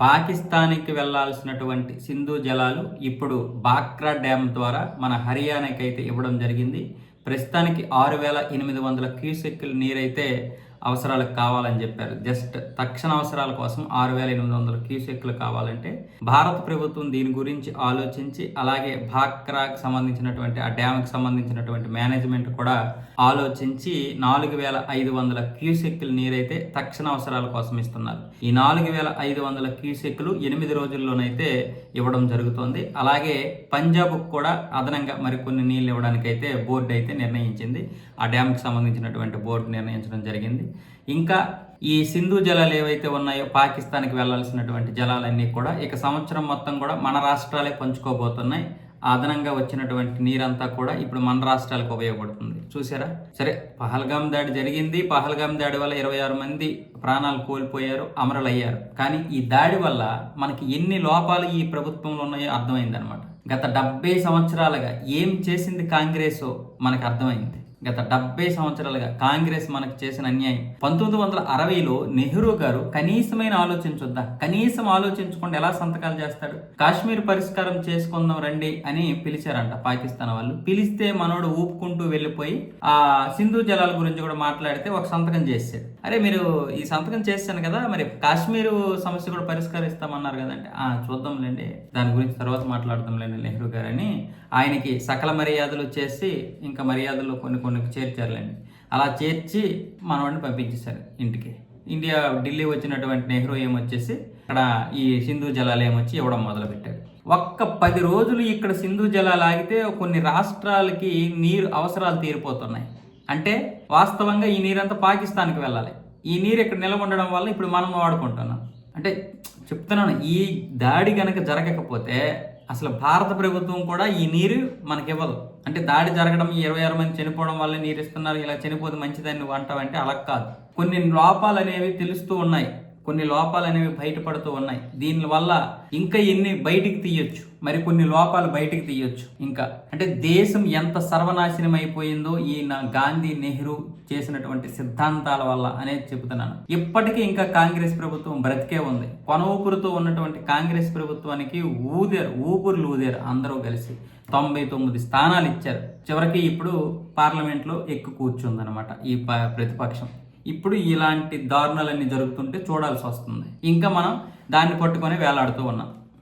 పాకిస్తాన్కి వెళ్ళాల్సినటువంటి సింధు జలాలు ఇప్పుడు బాక్రా డ్యామ్ ద్వారా మన హర్యానాకి అయితే ఇవ్వడం జరిగింది. ప్రస్తుతానికి ఆరు వేల ఎనిమిది వందల క్యూసెక్కుల నీరైతే అవసరాలకు కావాలని చెప్పారు. జస్ట్ తక్షణ అవసరాల కోసం ఆరు వేల ఎనిమిది వందల క్యూసెక్లు కావాలంటే భారత ప్రభుత్వం దీని గురించి ఆలోచించి అలాగే భాక్రాకి సంబంధించినటువంటి ఆ డ్యామ్కి సంబంధించినటువంటి మేనేజ్మెంట్ కూడా ఆలోచించి నాలుగు వేల ఐదు వందల క్యూసెక్లు నీరైతే తక్షణ అవసరాల కోసం ఇస్తున్నారు. ఈ నాలుగు వేల ఐదు వందల క్యూసెక్లు ఎనిమిది రోజుల్లోనైతే ఇవ్వడం జరుగుతోంది. అలాగే పంజాబ్కు కూడా అదనంగా మరికొన్ని నీళ్ళు ఇవ్వడానికైతే బోర్డు అయితే నిర్ణయించింది. ఆ డ్యామ్కి సంబంధించినటువంటి బోర్డు నిర్ణయించడం జరిగింది. ఇంకా ఈ సింధు జలాలు ఏవైతే ఉన్నాయో పాకిస్తాన్కి వెళ్ళాల్సినటువంటి జలాలన్నీ కూడా ఇక సంవత్సరం మొత్తం కూడా మన రాష్ట్రాలే పంచుకోబోతున్నాయి. అదనంగా వచ్చినటువంటి నీరంతా కూడా ఇప్పుడు మన రాష్ట్రాలకు ఉపయోగపడుతుంది. చూసారా సరే పహల్గాం దాడి జరిగింది. పహల్గాం దాడి వల్ల ఇరవై ఆరు మంది ప్రాణాలు కోల్పోయారు అమరులయ్యారు. కానీ ఈ దాడి వల్ల మనకి ఎన్ని లోపాలు ఈ ప్రభుత్వంలో ఉన్నాయో అర్థమైందనమాట గత డెబ్బై సంవత్సరాలుగా ఏం చేసింది కాంగ్రెస్ మనకు అర్థమైంది. గత డెబ్బై సంవత్సరాలుగా కాంగ్రెస్ మనకు చేసిన అన్యాయం. పంతొమ్మిది వందల అరవైలో నెహ్రూ గారు కనీసమైన ఆలోచించొద్దా? కనీసం ఆలోచించకుండా ఎలా సంతకాలు చేస్తాడు? కాశ్మీర్ పరిష్కారం చేసుకుందాం రండి అని పిలిచారంట పాకిస్తాన్ వాళ్ళు. పిలిస్తే మనోడు ఊపుకుంటూ వెళ్ళిపోయి ఆ సింధు జలాల గురించి కూడా మాట్లాడితే ఒక సంతకం చేశాడు. అరే మీరు ఈ సంతకం చేశాను కదా మరి కాశ్మీర్ సమస్య కూడా పరిష్కరిస్తామన్నారు కదండి. ఆ చూద్దాంలేండి. దాని గురించి తర్వాత మాట్లాడదాంలేండి నెహ్రూ గారు అని ఆయనకి సకల మర్యాదలు చేసి ఇంకా మర్యాదలు కొన్ని కొన్ని చేర్చారులేండి. అలా చేర్చి మనవాడిని పంపించేశారు ఇంటికి. ఇండియా ఢిల్లీ వచ్చినటువంటి నెహ్రూ ఏమొచ్చేసి అక్కడ ఈ సింధు జలాలు ఏమొచ్చి ఇవ్వడం మొదలుపెట్టారు. ఒక్క పది రోజులు ఇక్కడ సింధు జలాలు ఆగితే కొన్ని రాష్ట్రాలకి నీరు అవసరాలు తీరిపోతున్నాయి. అంటే వాస్తవంగా ఈ నీరంతా పాకిస్తాన్కి వెళ్ళాలి. ఈ నీరు ఇక్కడ నిలవ ఉండడం వల్ల ఇప్పుడు మనం వాడుకుంటున్నాం. అంటే చెప్తున్నాను ఈ దాడి కనుక జరగకపోతే అసలు భారత ప్రభుత్వం కూడా ఈ నీరు మనకి ఇవ్వదు అంటే దాడి జరగడం ఇరవై ఆరు మంది చనిపోవడం వల్ల నీరు ఇస్తున్నారు ఇలా చనిపోతే మంచిదని నువ్వు అంటావంటే అలా కాదు. కొన్ని లోపాలు అనేవి తెలుస్తూ ఉన్నాయి. కొన్ని లోపాలు అనేవి బయటపడుతూ ఉన్నాయి. దీనివల్ల ఇంకా ఎన్ని బయటికి తీయొచ్చు? మరి కొన్ని లోపాలు బయటికి తీయొచ్చు. ఇంకా అంటే దేశం ఎంత సర్వనాశనం అయిపోయిందో ఈ నా గాంధీ నెహ్రూ చేసినటువంటి సిద్ధాంతాల వల్ల అనేది చెబుతున్నాను. ఇప్పటికీ ఇంకా కాంగ్రెస్ ప్రభుత్వం బ్రతికే ఉంది. కొన ఊపిరితో ఉన్నటువంటి కాంగ్రెస్ ప్రభుత్వానికి ఊదేరు ఊపిరులు ఊదేరు అందరూ కలిసి తొంభై తొమ్మిది స్థానాలు ఇచ్చారు. చివరికి ఇప్పుడు పార్లమెంట్లో ఎక్కువ కూర్చుందనమాట ఈ ప- ప్రతిపక్షం. ఇప్పుడు ఇలాంటి దారుణాలన్నీ జరుగుతుంటే చూడాల్సి వస్తుంది. ఇంకా మనం దాన్ని పట్టుకొని వేలాడుతూ ఉన్నాం.